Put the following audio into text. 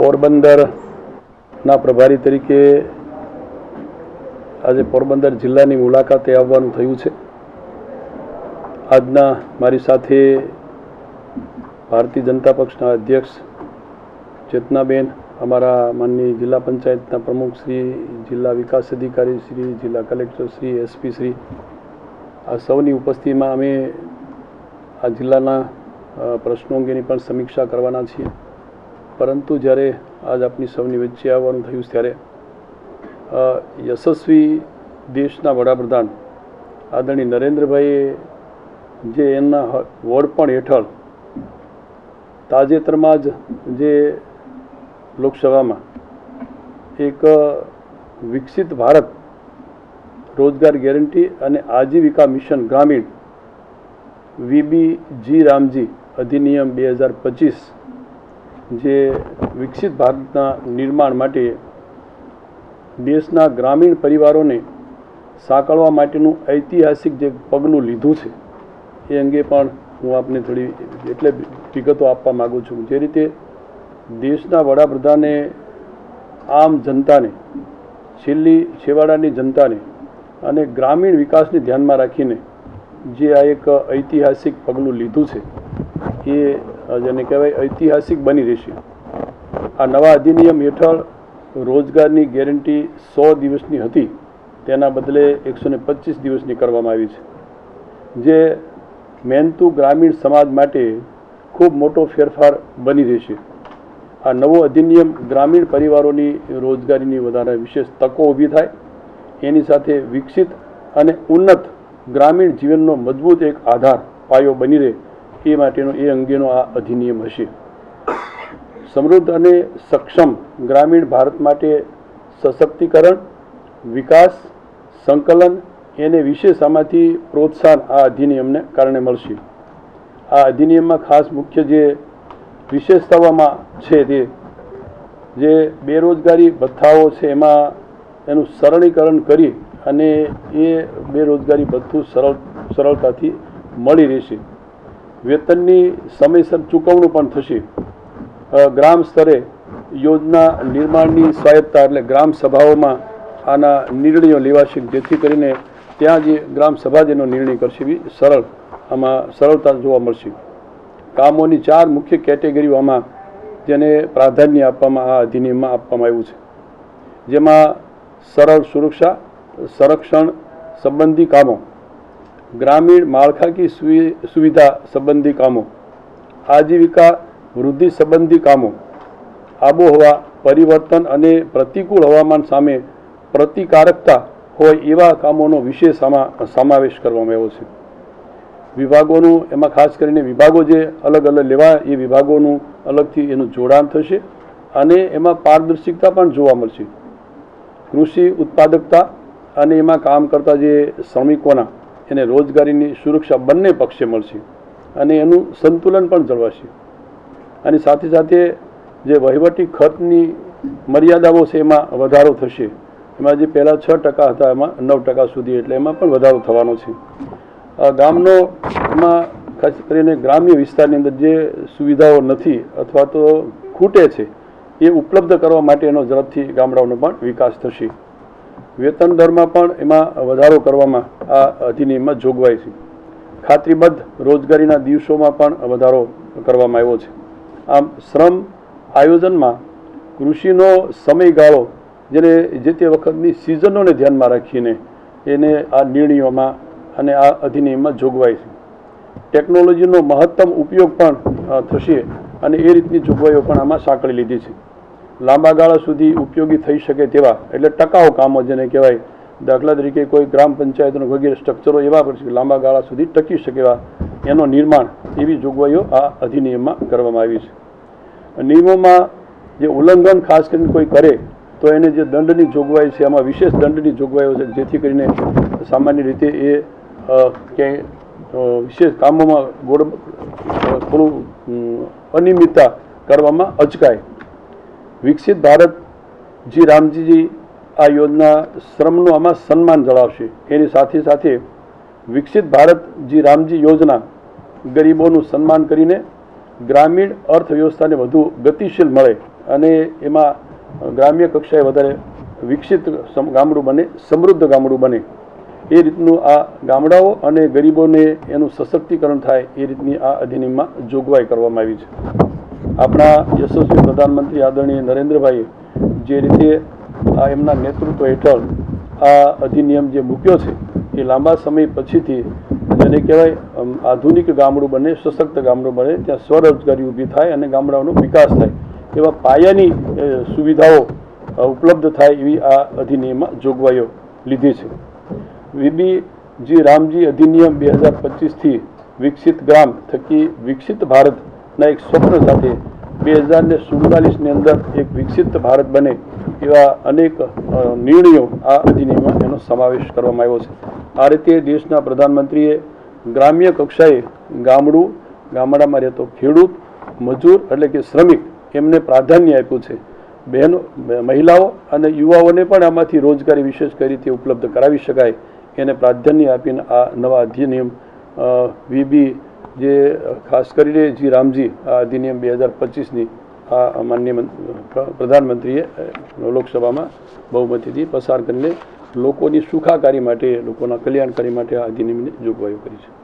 પોરબંદરના પ્રભારી તરીકે આજે પોરબંદર જિલ્લાની મુલાકાતે આવવાનું થયું છે. આજના મારી સાથે ભારતીય જનતા પક્ષના અધ્યક્ષ ચેતનાબેન, અમારા માનની જિલ્લા પંચાયતના પ્રમુખ શ્રી, જિલ્લા વિકાસ અધિકારી શ્રી, જિલ્લા કલેક્ટર શ્રી, એસપી શ્રી, આ સૌની ઉપસ્થિતિમાં અમે આ જિલ્લાના પ્રશ્નો અંગેની પણ સમીક્ષા કરવાના છીએ. પરંતુ જ્યારે આજ આપની સૌની વચ્ચે આવવાનું થયું ત્યારે યશસ્વી દેશના વડાપ્રધાન આદરણીય નરેન્દ્રભાઈએ જે એમના વડપણ હેઠળ તાજેતરમાં જ જે લોકસભામાં એક વિકસિત ભારત રોજગાર ગેરંટી અને આજીવિકા મિશન ગ્રામીણ વીબી જી રામજી અધિનિયમ બે હજાર પચીસ જે વિકસિત ભારતના નિર્માણ માટે દેશના ગ્રામીણ પરિવારોને સાંકળવા માટેનું ઐતિહાસિક જે પગલું લીધું છે, એ અંગે પણ હું આપને થોડી એટલે વિગતો આપવા માગું છું. જે રીતે દેશના વડાપ્રધાને આમ જનતાને, છેલ્લી છેવાડાની જનતાને અને ગ્રામીણ વિકાસને ધ્યાનમાં રાખીને જે આ એક ઐતિહાસિક પગલું લીધું છે, એ જેને કહેવાય ઐતિહાસિક બની રહેશે. આ નવા અધિનિયમ હેઠળ રોજગારની ગેરંટી સો દિવસની હતી. તેના બદલે એકસો ને પચીસ દિવસની કરવામાં આવી છે. જે મહેનતુ ગ્રામીણ સમાજ માટે ખૂબ મોટો ફેરફાર બની રહેશે. આ નવો અધિનિયમ ગ્રામીણ પરિવારોની રોજગારીની વધારે વિશેષ તકો ઊભી થાય. એની સાથે વિકસિત અને ઉન્નત ગ્રામીણ જીવનનો મજબૂત એક આધાર પાયો બની રહે. એ માટેનો એ અંગેનો આ અધિનિયમ હશે. સમૃદ્ધ અને સક્ષમ ગ્રામીણ ભારત માટે સશક્તિકરણ, વિકાસ, સંકલન એને વિશેષ આમાંથી પ્રોત્સાહન આ અધિનિયમને કારણે મળશે. આ અધિનિયમમાં ખાસ મુખ્ય જે વિશેષતાઓમાં છે તે, જે બેરોજગારી ભથ્થાઓ છે એમાં એનું સરળીકરણ કરી અને એ બેરોજગારી ભથ્થું સરળ, સરળતાથી મળી રહેશે. વેતનની સમયસર ચૂકવણું પણ થશે. ગ્રામ સ્તરે યોજના નિર્માણની સ્વાયત્તતા એટલે ગ્રામ સભાઓમાં આના નિર્ણયો લેવાશે, જેથી કરીને ત્યાં જે ગ્રામ સભા જેનો નિર્ણય કરશે, એ સરળ, આમાં સરળતા જોવા મળશે. કામોની ચાર મુખ્ય કેટેગરીઓ આમાં જેને પ્રાધાન્ય આપવામાં, આ અધિનિયમમાં આપવામાં આવ્યું છે. જેમાં સરળ સુરક્ષા, સંરક્ષણ, સંબંધી કામો ગ્રામીણ માળખાકીય સુવિ- સુવિધા સંબંધી કામો, આજીવિકા વૃદ્ધિ સંબંધી કામો, આબોહવા પરિવર્તન અને પ્રતિકૂળ હવામાન સામે પ્રતિકારકતા હોય એવા કામોનો વિશેષ સમાવેશ કરવામાં આવ્યો છે. વિભાગોનું, એમાં ખાસ કરીને વિભાગો જે અલગ અલગ લેવા એ વિભાગોનું અલગથી એનું જોડાણ થશે અને એમાં પારદર્શિકતા પણ જોવા મળશે. કૃષિ ઉત્પાદકતા અને એમાં કામ કરતા જે શ્રમિકોના એને રોજગારીની સુરક્ષા બંને પક્ષે મળશે અને એનું સંતુલન પણ જળવાશે. અને સાથે સાથે જે વહીવટી ખર્ચની મર્યાદાઓ છે એમાં વધારો થશે. એમાં જે પહેલાં છ ટકા હતા, એમાં નવ ટકા સુધી એટલે એમાં પણ વધારો થવાનો છે. ગામનો એમાં ખાસ કરીને ગ્રામ્ય વિસ્તારની અંદર જે સુવિધાઓ નથી અથવા તો ખૂટે છે, એ ઉપલબ્ધ કરવા માટેનો ઝડપથી ગામડાઓનો પણ વિકાસ થશે. વેતન દરમાં પણ એમાં વધારો કરવામાં આ અધિનિયમમાં જોગવાઈ છે. ખાતરીબદ્ધ રોજગારીના દિવસોમાં પણ વધારો કરવામાં આવ્યો છે. આમ શ્રમ આયોજનમાં કૃષિનો સમયગાળો જેને જે તે વખતની સિઝનોને ધ્યાનમાં રાખીને એને આ નિર્ણયોમાં અને આ અધિનિયમમાં જોગવાઈ છે. ટેકનોલોજીનો મહત્તમ ઉપયોગ પણ થશે અને એ રીતની જોગવાઈઓ પણ આમાં સાંકળી લીધી છે. લાંબા ગાળા સુધી ઉપયોગી થઈ શકે તેવા, એટલે ટકાઉ કામો જેને કહેવાય, દાખલા તરીકે કોઈ ગ્રામ પંચાયતનો વગેરે સ્ટ્રક્ચરો એવા પડશે લાંબા ગાળા સુધી ટકી શકે એવા એનો નિર્માણ એવી જોગવાઈઓ આ અધિનિયમમાં કરવામાં આવી છે. નિયમોમાં જે ઉલ્લંઘન ખાસ કરીને કોઈ કરે, તો એને જે દંડની જોગવાઈ છે એમાં વિશેષ દંડની જોગવાઈઓ છે, જેથી કરીને સામાન્ય રીતે એ ક્યાંય વિશેષ કામોમાં ગોળ થોડું અનિયમિતતા કરવામાં અચકાય. વિકસિત ભારત જી રામજીજી આ યોજના શ્રમનું આમાં સન્માન જળાવશે. એની સાથે સાથે વિકસિત ભારત જી રામજી યોજના ગરીબોનું સન્માન કરીને ગ્રામીણ અર્થવ્યવસ્થાને વધુ ગતિશીલ મળે અને એમાં ગ્રામ્ય કક્ષાએ વધારે વિકસિત ગામડું બને, સમૃદ્ધ ગામડું બને. એ રીતનું આ ગામડાઓ અને ગરીબોને એનું સશક્તિકરણ થાય એ રીતની આ અધિનિયમમાં જોગવાઈ કરવામાં આવી છે. આપણા યશસ્વી પ્રધાનમંત્રી આદરણીય નરેન્દ્રભાઈએ જે રીતે આ એમના નેતૃત્વ હેઠળ આ અધિનિયમ જે મૂક્યો છે, એ લાંબા સમય પછીથી જેને કહેવાય આધુનિક ગામડું બને, સશક્ત ગામડું બને, ત્યાં સ્વરોજગારી ઊભી થાય અને ગામડાઓનો વિકાસ થાય. એવા પાયાની સુવિધાઓ ઉપલબ્ધ થાય એવી આ અધિનિયમમાં જોગવાઈઓ લીધી છે. વીબી જી રામજી અધિનિયમ બે હજાર પચીસથી વિકસિત ગ્રામ થકી વિકસિત ભારતના એક સ્વપ્ન સાથે બે હજાર ને સુડતાલીસની અંદર એક વિકસિત ભારત બને એવા અનેક નિર્ણયો આ અધિનિયમમાં એનો સમાવેશ કરવામાં આવ્યો છે. આ રીતે દેશના પ્રધાનમંત્રીએ ગ્રામ્ય કક્ષાએ ગામડું, ગામડામાં રહેતો ખેડૂત, મજૂર એટલે કે શ્રમિક એમને પ્રાધાન્ય આપ્યું છે. બહેનો મહિલાઓ અને યુવાઓને પણ આમાંથી રોજગારી વિશેષ કઈ ઉપલબ્ધ કરાવી શકાય એને પ્રાધાન્ય આપીને આ નવા અધિનિયમ વીબી જે ખાસ કરીને જી રામજી આ અધિનિયમ બે હજાર પચીસની આ માન્ય પ્રધાનમંત્રીએ લોકસભામાં બહુમતીથી પસાર કરીને લોકોની સુખાકારી માટે, લોકોના કલ્યાણકારી માટે આ અધિનિયમની જોગવાઈઓ કરી છે.